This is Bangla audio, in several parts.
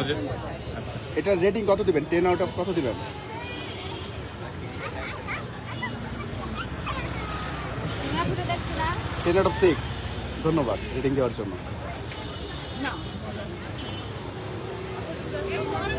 আচ্ছা। এটার রেটিং কত দিবেন? টেন আউট অফ কত দিবেন? টেন আউট অফ সিক্স ধন্যবাদ রেটিং দেওয়ার জন্য। কি অবস্থা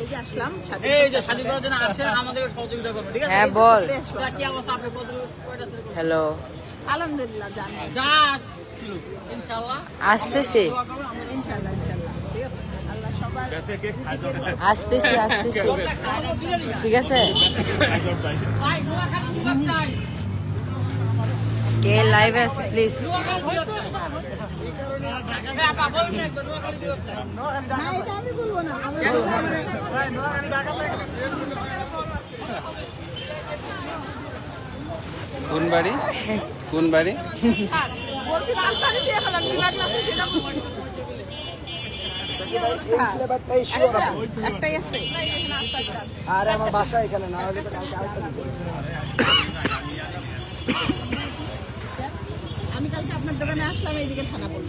এই যে আসলাম এই যে স্বাধীন করার জন্য আসেন আমাদের সহযোগিতা করবেন ঠিক আছে? হ্যাঁ বল। কি অবস্থা? আপনি কত কয়টা ছেলে হ্যালো। আলহামদুলিল্লাহ জানি। যা ছিল ইনশাআল্লাহ। আসতেছি। দোয়া করবেন আমাদের ইনশাল্লাহ ইনশাল্লাহ ঠিক আছে? আল্লাহ সবার আসতেছি আসতেছি। ঠিক আছে? ভাই নোয়াখালী বিভাগ চাই কে লাইভ আছে প্লিজ কোন বাড়ি? কোন বাড়ি? আর আমার বাসা এখানে না হলে। আমি কালকে আপনার দোকানে আসলাম এইদিকে থানা করব।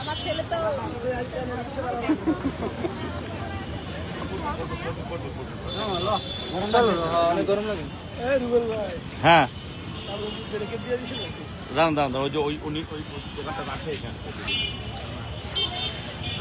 আমার ছেলে তো হ্যাঁ দাঁড়ান দাঁড়ান ওই যে ওই উনি ওই দোকানটা আছে এখানে।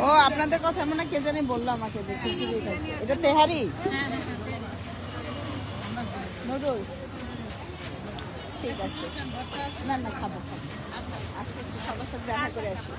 ও, আপনাদের কথা মনে কে জানি বলল আমাকে যে খিচুড়ি। এটা তেহারি? নুডলস? ঠিক আছে। না না, খাব খাব। আসি, একটু সবার সাথে দেখা করে আসি।